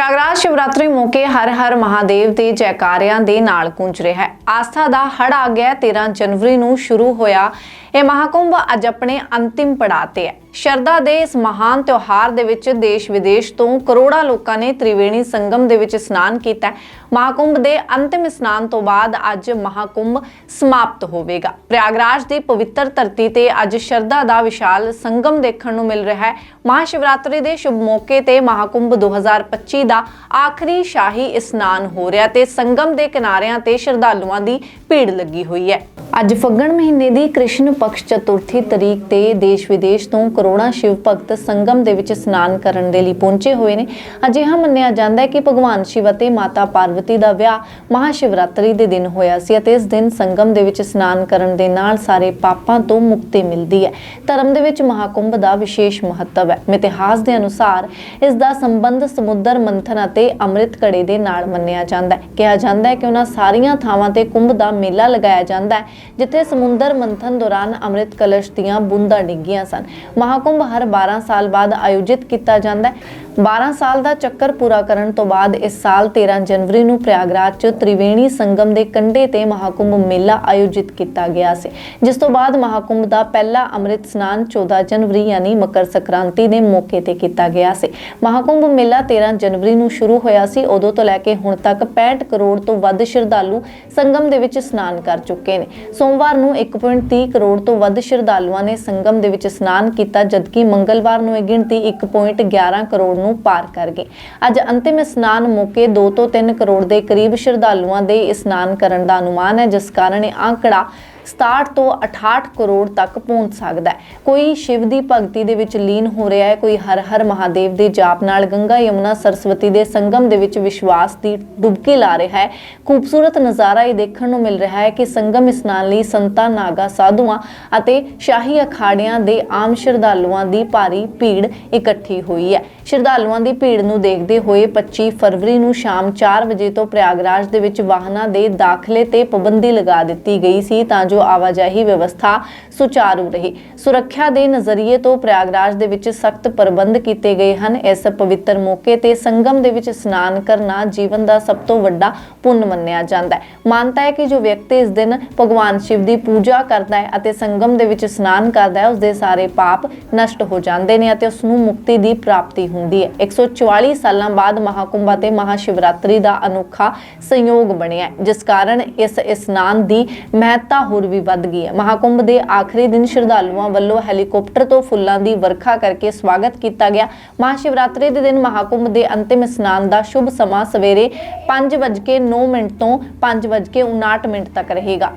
ਪ੍ਰਯਾਗਰਾਜ ਸ਼ਿਵਰਾਤਰੀ ਮੌਕੇ ਹਰ ਹਰ ਮਹਾਦੇਵ ਦੇ ਜੈਕਾਰਿਆਂ ਦੇ ਨਾਲ ਗੂੰਜ ਰਿਹਾ ਹੈ। ਆਸਥਾ ਦਾ ਹੜ ਆ ਗਿਆ 13 ਜਨਵਰੀ ਨੂੰ ਸ਼ੁਰੂ ਹੋਇਆ ਇਹ ਮਹਾਕੁੰਭ ਅੱਜ ਆਪਣੇ ਅੰਤਿਮ ਪੜਾਅ ਤੇ ਹੈ। ਸ਼ਰਧਾ ਦੇ ਇਸ ਮਹਾਨ ਤਿਉਹਾਰ ਦੇ ਵਿੱਚ ਦੇਸ਼ ਵਿਦੇਸ਼ ਤੋਂ ਕਰੋੜਾਂ ਲੋਕਾਂ ਨੇ ਤ੍ਰਿਵੇਣੀ ਸੰਗਮ ਦੇ ਵਿੱਚ ਇਸ਼ਨਾਨ ਕੀਤਾ ਮਹਾਕੁੰਭ ਦੇ ਅੰਤਿਮ ਇਸ਼ਨਾਨ ਤੋਂ ਬਾਅਦ ਅੱਜ ਮਹਾਕੁੰਭ ਸਮਾਪਤ ਹੋਵੇਗਾ। ਪ੍ਰਯਾਗਰਾਜ ਦੀ ਪਵਿੱਤਰ ਧਰਤੀ ਤੇ ਅੱਜ ਸ਼ਰਧਾ ਦਾ ਵਿਸ਼ਾਲ ਸੰਗਮ ਦੇਖਣ ਨੂੰ ਮਿਲ ਰਿਹਾ ਹੈ। ਮਹਾਸ਼ਿਵਰਾਤਰੀ ਦੇ ਸ਼ੁਭ ਮੌਕੇ ਤੇ ਮਹਾਕੁੰਭ 2025 ਦਾ ਆਖਰੀ ਸ਼ਾਹੀ ਇਸ਼ਨਾਨ ਹੋ ਰਿਹਾ ਤੇ ਸੰਗਮ ਦੇ ਕਿਨਾਰਿਆਂ ਤੇ ਸ਼ਰਧਾਲੂਆਂ ਦੀ ਭੀੜ ਲੱਗੀ ਹੋਈ ਹੈ। ਅੱਜ ਫੱਗਣ ਮਹੀਨੇ ਦੀ ਕ੍ਰਿਸ਼ਨ ਪਕਸ਼ ਚਤੁਰਥੀ ਤਰੀਕ ਤੇ ਦੇਸ਼ ਵਿਦੇਸ਼ ਤੋਂ ਕਰੋੜਾਂ ਸ਼ਿਵ ਭਗਤ ਸੰਗਮ ਦੇ ਵਿੱਚ ਇਸ਼ਨਾਨ ਕਰਨ ਦੇ ਲਈ ਪਹੁੰਚੇ ਹੋਏ ਨੇ। ਅਜਿਹਾ ਮੰਨਿਆ ਜਾਂਦਾ ਹੈ ਕਿ ਭਗਵਾਨ ਸ਼ਿਵ ਅਤੇ ਮਾਤਾ ਪਾਰਵਤੀ ਦਾ ਵਿਆਹ ਮਹਾਸ਼ਿਵਰਾਤਰੀ ਦੇ ਦਿਨ ਹੋਇਆ ਸੀ ਅਤੇ ਇਸ ਦਿਨ ਸੰਗਮ ਦੇ ਵਿੱਚ ਇਸ਼ਨਾਨ ਕਰਨ ਦੇ ਨਾਲ ਸਾਰੇ ਪਾਪਾਂ ਤੋਂ ਮੁਕਤੀ ਮਿਲਦੀ ਹੈ। ਧਰਮ ਦੇ ਵਿੱਚ ਮਹਾਕੁੰਭ ਦਾ ਵਿਸ਼ੇਸ਼ ਮਹੱਤਵ ਹੈ। ਮਿਤਿਹਾਸ ਦੇ ਅਨੁਸਾਰ ਇਸ ਦਾ ਸੰਬੰਧ ਸਮੁੰਦਰ ਮੰਥਨ ਅਤੇ ਅੰਮ੍ਰਿਤ ਘੜੇ ਦੇ ਨਾਲ ਮੰਨਿਆ ਜਾਂਦਾ ਹੈ। ਕਿਹਾ ਜਾਂਦਾ ਹੈ ਕਿ ਉਹਨਾਂ ਸਾਰੀਆਂ ਥਾਵਾਂ ਤੇ ਕੁੰਭ ਦਾ ਮੇਲਾ ਲਗਾਇਆ ਜਾਂਦਾ ਹੈ, ਜਿੱਥੇ ਸਮੁੰਦਰ ਮੰਥਨ ਦੌਰਾਨ ਅੰਮ੍ਰਿਤ ਕਲਸ਼ ਦੀਆਂ ਬੂੰਦਾਂ ਡਿੱਗੀਆਂ ਸਨ। ਮਹਾਕੁੰਭ ਹਰ 12 ਸਾਲ ਬਾਅਦ ਆਯੋਜਿਤ ਕੀਤਾ ਜਾਂਦਾ ਹੈ। 12 ਸਾਲ ਦਾ ਚੱਕਰ ਪੂਰਾ ਕਰਨ ਤੋਂ ਬਾਅਦ ਇਸ ਸਾਲ 13 ਜਨਵਰੀ ਨੂੰ ਪ੍ਰਯਾਗਰਾਜ 'ਚ ਤ੍ਰਿਵੇਣੀ ਸੰਗਮ ਦੇ ਕੰਢੇ ਤੇ ਮਹਾਕੁੰਭ ਮੇਲਾ ਆਯੋਜਿਤ ਕੀਤਾ ਗਿਆ ਸੀ, ਜਿਸ ਤੋਂ ਬਾਅਦ ਮਹਾਕੁੰਭ ਦਾ ਪਹਿਲਾ ਅੰਮ੍ਰਿਤ ਸਨਾਨ 14 ਜਨਵਰੀ ਯਾਨੀ ਮਕਰ ਸੰਕ੍ਰਾਂਤੀ ਦੇ ਮੌਕੇ ਤੇ ਕੀਤਾ ਗਿਆ ਸੀ। ਮਹਾਕੁੰਭ ਮੇਲਾ 13 ਜਨਵਰੀ ਨੂੰ ਸ਼ੁਰੂ ਹੋਇਆ ਸੀ, ਉਦੋਂ ਤੋਂ ਲੈ ਕੇ ਹੁਣ ਤੱਕ 65 ਕਰੋੜ ਤੋਂ ਵੱਧ ਸ਼ਰਧਾਲੂ ਸੰਗਮ ਦੇ ਵਿੱਚ ਇਸ਼ਨਾਨ ਕਰ ਚੁੱਕੇ ਨੇ। ਸੋਮਵਾਰ ਨੂੰ 1.30 ਕਰੋੜ ਤੋਂ ਵੱਧ ਸ਼ਰਧਾਲੂਆਂ ਨੇ ਸੰਗਮ ਦੇ ਵਿੱਚ ਇਸ਼ਨਾਨ ਕੀਤਾ, ਜਦਕਿ ਮੰਗਲਵਾਰ ਨੂੰ ਇਹ ਗਿਣਤੀ 1.11 ਕਰੋੜ ਨੂੰ ਪਾਰ ਕਰ ਗਏ। ਅੱਜ ਅੰਤਿਮ ਇਸ਼ਨਾਨ ਮੌਕੇ 2 ਤੋਂ 3 ਕਰੋੜ ਦੇ ਕਰੀਬ ਸ਼ਰਧਾਲੂਆਂ ਦੇ ਇਸ਼ਨਾਨ ਕਰਨ ਦਾ ਅਨੁਮਾਨ ਹੈ, ਜਿਸ ਕਾਰਨ ਇਹ ਆંકੜਾ 67 ਤੋਂ 68 ਕਰੋੜ ਤੱਕ ਪਹੁੰਚ ਸਕਦਾ ਹੈ। ਕੋਈ ਸ਼ਿਵ ਦੀ ਭਗਤੀ ਦੇ ਵਿੱਚ ਲੀਨ ਹੋ ਰਿਹਾ ਹੈ, ਕੋਈ ਹਰ ਹਰ ਮਹਾਦੇਵ ਦੇ ਜਾਪ ਨਾਲ ਗੰਗਾ ਯਮੁਨਾ ਸਰਸਵਤੀ ਦੇ ਸੰਗਮ ਦੇ ਵਿੱਚ ਵਿਸ਼ਵਾਸ ਦੀ ਡੁਬਕੀ ਲਾ ਰਿਹਾ ਹੈ। ਖੂਬਸੂਰਤ ਨਜ਼ਾਰਾ ਇਹ ਦੇਖਣ ਨੂੰ ਮਿਲ ਰਿਹਾ ਹੈ ਕਿ ਸੰਗਮ ਇਸ਼ਨਾਨ ਲਈ ਸੰਤਾਂ, ਨਾਗਾ, ਸਾਧੂਆਂ ਅਤੇ ਸ਼ਾਹੀ ਅਖਾੜਿਆਂ ਦੇ ਆਮ ਸ਼ਰਧਾਲੂਆਂ ਦੀ ਭਾਰੀ ਭੀੜ ਇਕੱਠੀ ਹੋਈ ਹੈ। ਸ਼ਰਧਾਲੂਆਂ ਦੀ ਭੀੜ ਨੂੰ ਦੇਖਦੇ ਹੋਏ 25 ਫਰਵਰੀ ਨੂੰ ਸ਼ਾਮ 4 ਵਜੇ ਤੋਂ ਪ੍ਰਯਾਗਰਾਜ ਦੇ ਵਿੱਚ ਵਾਹਨਾਂ ਦੇ ਦਾਖਲੇ ਤੇ ਪਾਬੰਦੀ ਲਗਾ ਦਿੱਤੀ ਗਈ ਸੀ ਤਾਂ ਜੋ ਆਵਾਜਾਈ ਵਿਵਸਥਾ ਸੁਚਾਰੂ ਰਹੀ। ਸੁਰੱਖਿਆ ਦੇ ਨਜ਼ਰੀਏ ਤੋਂ ਪ੍ਰਯਾਗਰਾਜ ਦੇ ਵਿੱਚ ਸਖਤ ਪ੍ਰਬੰਧ ਕੀਤੇ ਗਏ ਹਨ। ਇਸ ਪਵਿੱਤਰ ਮੌਕੇ ਤੇ ਸੰਗਮ ਦੇ ਵਿੱਚ ਇਸ਼ਨਾਨ ਕਰਨਾ ਜੀਵਨ ਦਾ ਸਭ ਤੋਂ ਵੱਡਾ ਪੁੰਨ ਮੰਨਿਆ ਜਾਂਦਾ ਹੈ। ਮਾਨਤਾ ਹੈ ਕਿ ਜੋ ਵਿਅਕਤੀ ਇਸ ਦਿਨ ਭਗਵਾਨ ਸ਼ਿਵ ਦੀ ਪੂਜਾ ਕਰਦਾ ਹੈ ਅਤੇ ਸੰਗਮ ਦੇ ਵਿੱਚ ਇਸ਼ਨਾਨ ਕਰਦਾ ਹੈ, ਉਸ ਦੇ ਸਾਰੇ ਪਾਪ ਨਸ਼ਟ ਹੋ ਜਾਂਦੇ ਨੇ ਅਤੇ ਉਸ ਨੂੰ ਮੁਕਤੀ ਦੀ ਪ੍ਰਾਪਤੀ ਹੁੰਦੀ ਹੈ। 144 ਸਾਲਾਂ ਬਾਅਦ ਮਹਾਕੁੰਭ ਅਤੇ ਮਹਾਸ਼ਿਵਰਾਤਰੀ ਦਾ ਅਨੋਖਾ ਸੰਯੋਗ ਬਣਿਆ ਜਿਸ ਕਾਰਨ ਇਸ ਇਸ਼ਨਾਨ ਦੀ ਮਹੱਤਤਾ ਹੋਰ ਵੀ ਵੱਧ ਗਈ ਹੈ। ਮਹਾਕੁੰਭ ਦੇ ਆਖਰੀ ਦਿਨ ਸ਼ਰਧਾਲੂਆਂ ਵੱਲੋਂ ਹੈਲੀਕਾਪਟਰ ਤੋਂ ਫੁੱਲਾਂ ਦੀ ਵਰਖਾ ਕਰਕੇ ਸਵਾਗਤ ਕੀਤਾ ਗਿਆ। ਮਹਾਸ਼ਿਵਰਾਤਰੀ ਦੇ ਦਿਨ ਮਹਾਕੁੰਭ ਦੇ ਅੰਤਿਮ ਇਸ਼ਨਾਨ ਦਾ ਸ਼ੁਭ ਸਮਾਂ ਸਵੇਰੇ 5:09 ਮਿੰਟ ਤੋਂ 5:59 ਮਿੰਟ ਤੱਕ ਰਹੇਗਾ।